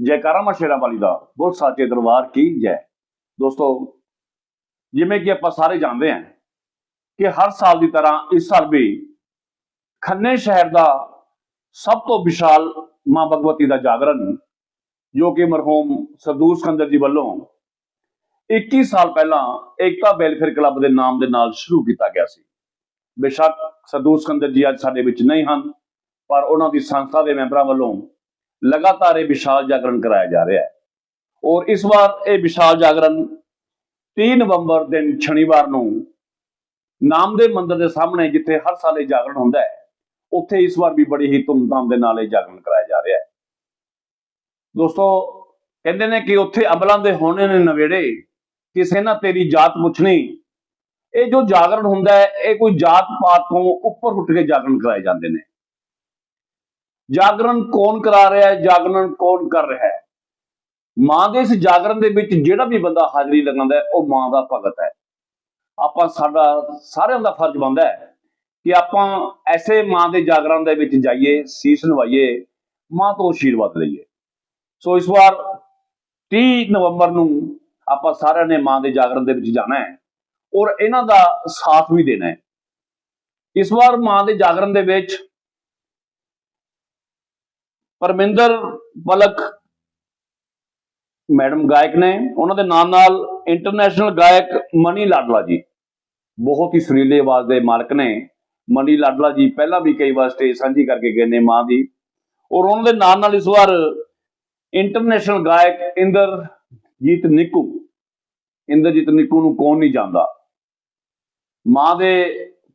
ਜੈਕਾਰਾ ਮਾ ਵਾਲੀ ਦਾ ਬੋਲ ਸਾਚੇ ਦਰਬਾਰ ਕੀ ਜੈ। ਦੋਸਤੋ, ਜਿਵੇਂ ਕਿ ਆਪਾਂ ਸਾਰੇ ਜਾਣਦੇ ਹਾਂ ਕਿ ਹਰ ਸਾਲ ਦੀ ਤਰ੍ਹਾਂ ਇਸ ਸਾਲ ਵੀ ਖੰਨੇ ਸ਼ਹਿਰ ਦਾ ਸਭ ਤੋਂ ਵਿਸ਼ਾਲ ਮਾਂ ਭਗਵਤੀ ਦਾ ਜਾਗਰਣ, ਜੋ ਕਿ ਮਰਹੂਮ ਸਰਦੂਰ ਸਿਕੰਦਰ ਜੀ ਵੱਲੋਂ 21 ਸਾਲ ਪਹਿਲਾਂ ਏਕਤਾ ਵੈਲਫੇਅਰ ਕਲੱਬ ਦੇ ਨਾਮ ਦੇ ਨਾਲ ਸ਼ੁਰੂ ਕੀਤਾ ਗਿਆ ਸੀ। ਬੇਸ਼ੱਕ ਸਰਦੂਰ ਸਕੰਦਰ ਜੀ ਅੱਜ ਸਾਡੇ ਵਿੱਚ ਨਹੀਂ ਹਨ, ਪਰ ਉਹਨਾਂ ਦੀ ਸੰਸਥਾ ਦੇ ਮੈਂਬਰਾਂ ਵੱਲੋਂ ਲਗਾਤਾਰ ਇਹ ਵਿਸ਼ਾਲ ਜਾਗਰਣ ਕਰਾਇਆ ਜਾ ਰਿਹਾ ਹੈ। ਔਰ ਇਸ ਵਾਰ ਇਹ ਵਿਸ਼ਾਲ ਜਾਗਰਣ 3 ਨਵੰਬਰ ਦਿਨ ਸ਼ਨੀਵਾਰ ਨੂੰ ਨਾਮਦੇਵ ਮੰਦਿਰ ਦੇ ਸਾਹਮਣੇ ਜਿੱਥੇ ਹਰ ਸਾਲ ਇਹ ਜਾਗਰਣ ਹੁੰਦਾ ਹੈ, ਉੱਥੇ ਇਸ ਵਾਰ ਵੀ ਬੜੀ ਹੀ ਧੂਮਧਾਮ ਦੇ ਨਾਲ ਇਹ ਜਾਗਰਣ ਕਰਾਇਆ ਜਾ ਰਿਹਾ ਹੈ। ਦੋਸਤੋ, ਕਹਿੰਦੇ ਨੇ ਕਿ ਉੱਥੇ ਅਮਲਾਂ ਦੇ ਹੋਣੇ ਨੇ ਨਵੇੜੇ, ਕਿਸੇ ਨਾ ਤੇਰੀ ਜਾਤ ਪੁੱਛਣੀ। ਇਹ ਜੋ ਜਾਗਰਣ ਹੁੰਦਾ ਹੈ, ਇਹ ਕੋਈ ਜਾਤ ਪਾਤ ਤੋਂ ਉੱਪਰ ਉੱਠ ਕੇ ਜਾਗਰਣ ਕਰਾਏ ਜਾਂਦੇ ਨੇ। ਜਾਗਰਣ ਕੌਣ ਕਰਾ ਰਿਹਾ ਹੈ? ਜਾਗਰਣ ਕੌਣ ਕਰ ਰਿਹਾ ਹੈ? ਮਾਂ ਦੇ ਇਸ ਜਾਗਰਣ ਦੇ ਵਿੱਚ ਜਿਹੜਾ ਵੀ ਬੰਦਾ ਹਾਜ਼ਰੀ ਲਗਾਉਂਦਾ ਉਹ ਮਾਂ ਦਾ ਭਗਤ ਹੈ। ਆਪਾਂ ਸਾਡਾ ਸਾਰਿਆਂ ਦਾ ਫਰਜ਼ ਬਣਦਾ ਹੈ ਕਿ ਆਪਾਂ ਐਸੇ ਮਾਂ ਦੇ ਜਾਗਰਣ ਦੇ ਵਿੱਚ ਜਾਈਏ, ਸੀਸ ਨਵਾਈਏ, ਮਾਂ ਤੋਂ ਆਸ਼ੀਰਵਾਦ ਲਈਏ। ਸੋ ਇਸ ਵਾਰ 30 ਨਵੰਬਰ ਨੂੰ ਆਪਾਂ ਸਾਰਿਆਂ ਨੇ ਮਾਂ ਦੇ ਜਾਗਰਣ ਦੇ ਵਿੱਚ ਜਾਣਾ ਹੈ ਔਰ ਇਹਨਾਂ ਦਾ ਸਾਥ ਵੀ ਦੇਣਾ ਹੈ। ਇਸ ਵਾਰ ਮਾਂ ਦੇ ਜਾਗਰਣ ਦੇ ਵਿੱਚ ਪਰਮਿੰਦਰ ਪਲਕ ਮੈਡਮ ਗਾਇਕ ਨੇ, ਉਹਨਾਂ ਦੇ ਨਾਲ ਨਾਲ ਇੰਟਰਨੈਸ਼ਨਲ ਗਾਇਕ ਮਨੀ ਲਾਡਲਾ ਜੀ। ਬਹੁਤ ਹੀ ਸੁਰੀਲੇ ਆਵਾਜ਼ ਦੇ ਮਾਲਕ ਨੇ। ਮਨੀ ਲਾਡਲਾ ਜੀ ਪਹਿਲਾਂ ਵੀ ਕਈ ਵਾਰ ਸਟੇਜ ਸਾਂਝੀ ਕਰਕੇ ਗਏ ਨੇ ਮਾਂ ਦੀ। ਔਰ ਉਹਨਾਂ ਦੇ ਨਾਲ ਨਾਲ ਇਸ ਵਾਰ ਇੰਟਰਨੈਸ਼ਨਲ ਗਾਇਕ ਇੰਦਰਜੀਤ ਨਿੱਕੂ। ਇੰਦਰਜੀਤ ਨਿੱਕੂ ਨੂੰ ਕੌਣ ਨਹੀਂ ਜਾਣਦਾ। ਮਾਂ ਦੇ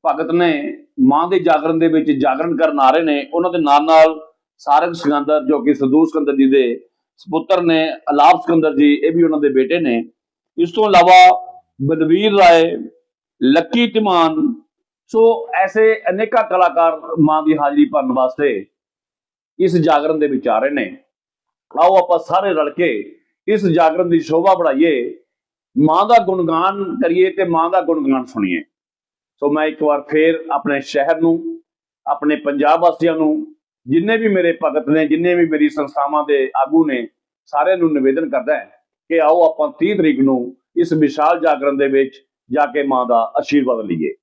ਭਗਤ ਨੇ, ਮਾਂ ਦੇ ਜਾਗਰਣ ਦੇ ਵਿੱਚ ਜਾਗਰਣ ਕਰਨ ਆ ਰਹੇ ਨੇ। ਉਹਨਾਂ ਦੇ ਨਾਲ ਨਾਲ ਸਾਰੰਗ ਸਿਕੰਦਰ ਜੋ ਕਿ ਸਦੂਰ ਸਿਕੰਦਰ ਜੀ ਦੇ ਸੁਪੁੱਤਰ ਨੇ, ਅਲਾਪ ਸਿਕੰਦਰ ਜੀ, ਇਹ ਵੀ ਉਹਨਾਂ ਦੇ ਬੇਟੇ ਨੇ। ਇਸ ਤੋਂ ਇਲਾਵਾ ਬਲਵੀਰ ਰਾਏ, ਲੱਕੀ ਧਮਾਨ, ਸੋ ਐਸੇ ਅਨੇਕਾਂ ਕਲਾਕਾਰ ਮਾਂ ਦੀ ਹਾਜ਼ਰੀ ਭਰਨ ਵਾਸਤੇ ਇਸ ਜਾਗਰਣ ਦੇ ਵਿੱਚ ਆ ਰਹੇ ਨੇ। ਆਓ ਆਪਾਂ ਸਾਰੇ ਰਲ ਕੇ ਇਸ ਜਾਗਰਣ ਦੀ ਸ਼ੋਭਾ ਬਣਾਈਏ। ਮਾਂ ਦਾ ਗੁਣਗਾਨ ਕਰੀਏ ਤੇ ਮਾਂ ਦਾ ਗੁਣਗਾਨ ਸੁਣੀਏ। ਸੋ ਮੈਂ ਇੱਕ ਵਾਰ ਫੇਰ ਆਪਣੇ ਸ਼ਹਿਰ ਨੂੰ, ਆਪਣੇ ਪੰਜਾਬ ਵਾਸੀਆਂ ਨੂੰ ਜਿੰਨੇ ਵੀ ਮੇਰੇ ਭਗਤ ਨੇ, ਜਿੰਨੇ ਵੀ ਮੇਰੀ ਸੰਸਥਾਵਾਂ ਦੇ ਆਗੂ ਨੇ, ਸਾਰਿਆਂ ਨੂੰ ਨਿਵੇਦਨ ਕਰਦਾ ਹੈ ਕਿ ਆਓ ਆਪਾਂ 30 ਤਰੀਕ ਨੂੰ ਇਸ ਵਿਸ਼ਾਲ ਜਾਗਰਣ ਦੇ ਵਿੱਚ ਜਾ ਕੇ ਮਾਂ ਦਾ ਆਸ਼ੀਰਵਾਦ ਲਈਏ।